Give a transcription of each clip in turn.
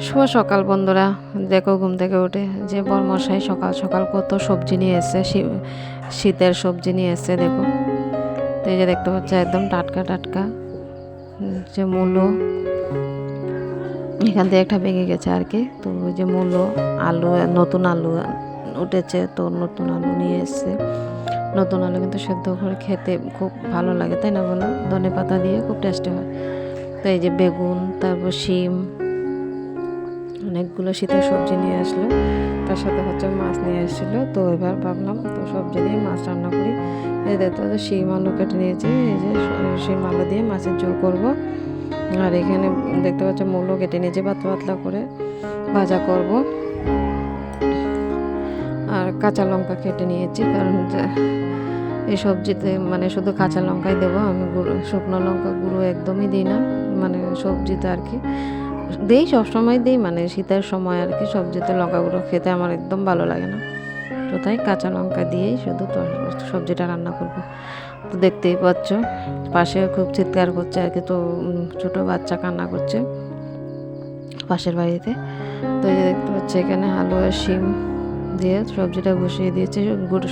শুভ সকাল বন্ধুরা। দেখো ঘুম থেকে উঠে যে বরমশাই সকাল সকাল কত সবজি নিয়ে এসছে, শী- শীতের সবজি নিয়ে এসছে, দেখো। তো এই যে দেখতে পাচ্ছ, একদম টাটকা টাটকা যে মূলো। এখান থেকে একটা ভেঙে গেছে আর কি। তো যে মূলো, আলু, নতুন আলু উঠেছে, তো নতুন আলু নিয়ে এসছে। নতুন আলু কিন্তু সেদ্ধ করে খেতে খুব ভালো লাগে, তাই না বলো? ধনে পাতা দিয়ে খুব টেস্টি হয়। তো এই যে বেগুন, তারপর শিম অনেকগুলো শীতের সবজি নিয়ে আসলো। তার সাথে হচ্ছে মাছ নিয়ে এসেছিল। তো এবার ভাবলাম, তো সবজি দিয়ে মাছ রান্না করি। এই দেখতে পাচ্ছ, শিম আলু কেটে নিয়েছি। এই যে শিম আলু দিয়ে মাছের ঝোল করব। আর এখানে দেখতে পাচ্ছ, মূলো কেটে নিয়েছি পাতলা পাতলা করে। ভাজা করব। আর কাঁচা লঙ্কা কেটে নিয়েছি, কারণ এই সবজিতে মানে শুধু কাঁচা লঙ্কাই দেবো। আমি গুঁড়ো, শুকনো লঙ্কা গুঁড়ো একদমই দিই না। মানে সবজিতে আর কি। দিই সবসময় দিই মানে শীতের সময় আর কি সবজিতে লঙ্কা গুঁড়ো খেতে আমার একদম ভালো লাগে না। তো তাই কাঁচা লঙ্কা দিয়েই শুধু সবজিটা রান্না করব। তো দেখতেই পাচ্ছ, পাশে খুব চিৎকার করছে আর কি, তো ছোটো বাচ্চা কান্না করছে পাশের বাড়িতে। তো এই দেখতে পাচ্ছি, এখানে আর শিম দিয়ে সবজিটা বসিয়ে দিয়েছি। গোটা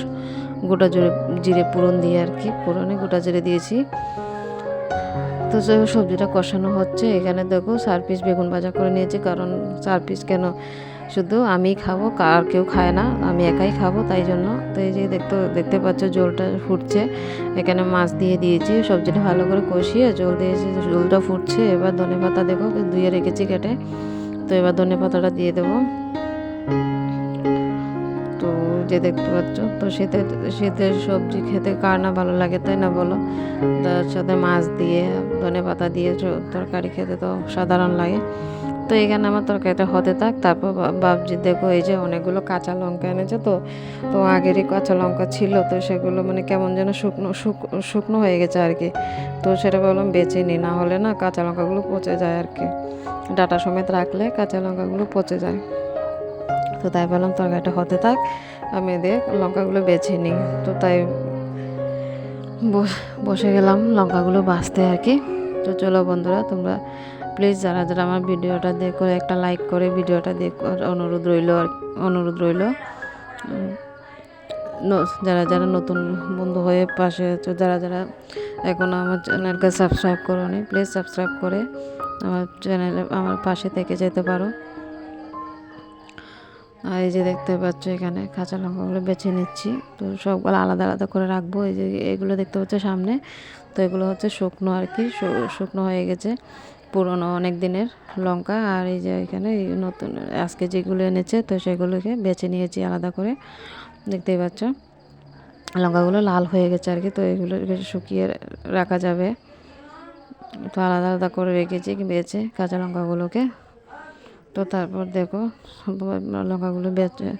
গোটা জিরে জিরে, পুরন দিয়ে আর কি, পুরনে গোটা জিরে দিয়েছি। তো যাই হোক, সবজিটা কষানো হচ্ছে। এখানে দেখো চার পিস বেগুন ভাজা করে নিয়েছি কারণ চার পিস কেন? শুধু আমি খাব আর কেউ খায় না আমি একাই খাব তাই জন্য। তো এই যে দেখতে দেখতে পাচ্ছ জলটা ফুটছে। এখানে মাছ দিয়ে দিয়েছি সবজিটা ভালো করে কষিয়ে জল দিয়েছি জলটা ফুটছে। এবার ধনে পাতা দেখো ধুয়ে রেখেছি কেটে তো এবার ধনে পাতাটা দিয়ে দেবো। যে দেখতে পাচ্ছ? তো শীতের শীতের সবজি খেতে কার না ভালো লাগে, তাই না বলো? তার সাথে মাছ দিয়ে, ধনে পাতা দিয়ে তরকারি খেতে তো সাধারণ লাগে। তো এখানে আমার তরকারিটা হতে থাক, তারপর বাবজি দেখো এই যে অনেকগুলো কাঁচা লঙ্কা এনেছে তো? তো আগেরই কাঁচা লঙ্কা ছিল, তো সেগুলো মানে কেমন যেন শুকনো, শুক- শুকনো হয়ে গেছে আর কি। তো সেটা বললাম বেছে নিই, না হলে না কাঁচা লঙ্কাগুলো পচে যায় আর কি। ডাটা সমেত রাখলে কাঁচা লঙ্কাগুলো পচে যায়। তো তাই বললাম তরকারিটা হতে থাক। আমি দিয়ে লঙ্কাগুলো বেছে নিই। তো তাই বস- গেলাম লঙ্কাগুলো বাঁচতে আর কি। তো চলো বন্ধুরা, তোমরা প্লিজ যারা যারা আমার ভিডিওটা দেখো, একটা লাইক করে ভিডিওটা দেখো অনুরোধ রইল অনুরোধ রইল। যারা যারা নতুন বন্ধু হয়ে পাশে আছো, যারা যারা এখনও আমার চ্যানেলকে সাবস্ক্রাইব করোনি প্লিজ সাবস্ক্রাইব করে আমার চ্যানেলে, আমার পাশে থেকে যেতে পারো। আর এই যে দেখতে পাচ্ছ এখানে কাঁচা লঙ্কাগুলো বেছে নিচ্ছি। তো সবগুলো আলাদা আলাদা করে রাখব। এই যে এগুলো দেখতে পাচ্ছ সামনে। তো এগুলো হচ্ছে শুকনো আর কি। শুকনো হয়ে গেছে। পুরনো অনেক দিনের লঙ্কা। আর এই যে এখানে নতুন আজকে যেগুলো এনেছে, তো সেগুলোকে বেছে নিয়েছি আলাদা করে। দেখতেই পাচ্ছ? লঙ্কাগুলো লাল হয়ে গেছে আর কি। তো এগুলো শুকিয়ে রাখা যাবে। তো আলাদা আলাদা করে রেখেছি, বেছে কাঁচা লঙ্কাগুলোকে। তো তারপর দেখো লঙ্কাগুলো বেচে,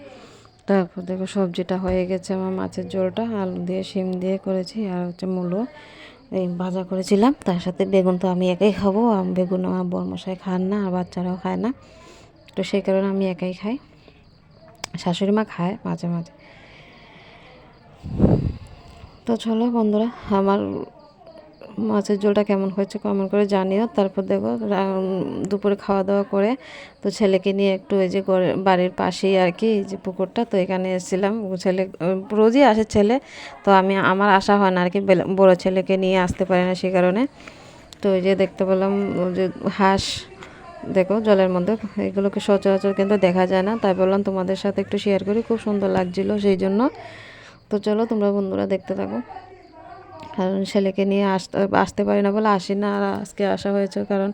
তারপর দেখো সবজিটা হয়ে গেছে আমার মাছের ঝোলটা, আলু দিয়ে, শিম দিয়ে করেছি, আর হচ্ছে মূলো, এই ভাজা করেছিলাম। তার সাথে বেগুন তো আমি একাই খাব আর বেগুন আমার বরমশাই খান না, আর বাচ্চারাও খায় না। তো সেই কারণে আমি একাই খাই। শাশুড়ি মা খায় মাঝে মাঝে। তো চলো বন্ধুরা, আমার মাছের ঝোলটা কেমন হয়েছে কমেন্ট করে জানিও। তারপর দেখো দুপুরে খাওয়া দাওয়া করে তো ছেলেকে নিয়ে একটু এই যে বাড়ির পাশেই আর কি যে পুকুরটা, তো এখানে এসেছিলাম। ছেলে রোজই আসে ছেলে, তো আমি, আমার আশা হয় না আর কি বড় ছেলেকে নিয়ে আসতে পারি না সেই কারণে। তো এই যে দেখতে পেলাম, ওই যে হাঁস, দেখো জলের মধ্যে, এগুলোকে সচরাচর কিন্তু দেখা যায় না। তাই বললাম তোমাদের সাথে একটু শেয়ার করি, খুব সুন্দর লাগছিল সেই জন্য। তো চলো তোমরা বন্ধুরা দেখতে থাকো। কারণ ছেলেকে নিয়ে আসতে আসতে পারি না বলে আসি না আর আজকে আসা হয়েছে কারণ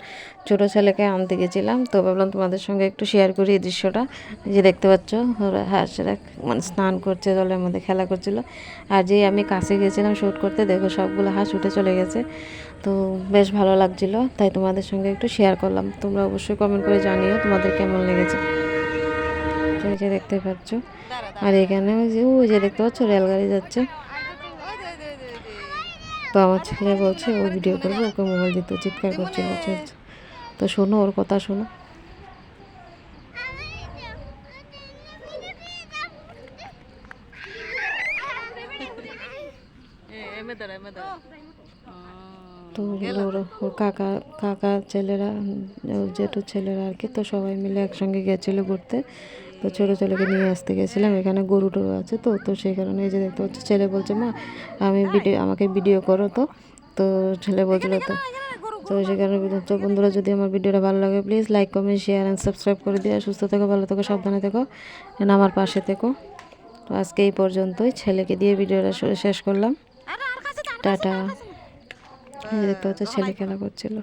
ছোটো ছেলেকে আনতে গেছিলাম তো ভাবলাম তোমাদের সঙ্গে একটু শেয়ার করি এই দৃশ্যটা যে দেখতে পাচ্ছ ওরা হ্যাঁ সেটা মানে স্নান করছে জলের মধ্যে খেলা করছিল আর যেই আমি কাছে গেছিলাম শ্যুট করতে দেখো সবগুলো হাঁস উঠে চলে গেছে তো বেশ ভালো লাগছিল তাই তোমাদের সঙ্গে একটু শেয়ার করলাম তোমরা অবশ্যই কমেন্ট করে জানিও তোমাদের কেমন লেগেছে তো এই যে দেখতে পাচ্ছ আর এখানে ওই যে দেখতে পাচ্ছ রেলগাড়ি যাচ্ছে তো আমার ছেলে বলছে ও ভিডিও করবে ওকে মোবাইল দিতে চিৎকার করছিল চলছে তো শোনো ওর কথা শোনো। তো ওরা ওর কাকা কাকা ছেলেরা জেঠু ছেলেরা আর কি তো সবাই মিলে একসঙ্গে গেছিল ঘুরতে। তো ছোটো ছেলেকে নিয়ে আসতে গেছিলাম এখানে গরু টরু আছে তো তো সেই কারণে এই যে দেখতে পাচ্ছি ছেলে বলছে মা আমি ভিডিও আমাকে ভিডিও করো তো। তো ছেলে বলছিল তো তো সেই কারণে তো বন্ধুরা যদি আমার ভিডিওটা ভালো লাগে please like comment share and subscribe করে দিও। সুস্থ থেকো ভালো থেকো সাবধানে থেকো। আমার পাশে থেকো। তো আজকে এই পর্যন্তই ছেলেকে দিয়ে ভিডিওটা শেষ করলাম। টাটা। দেখতে হচ্ছে ছেলে খেলা করছিল।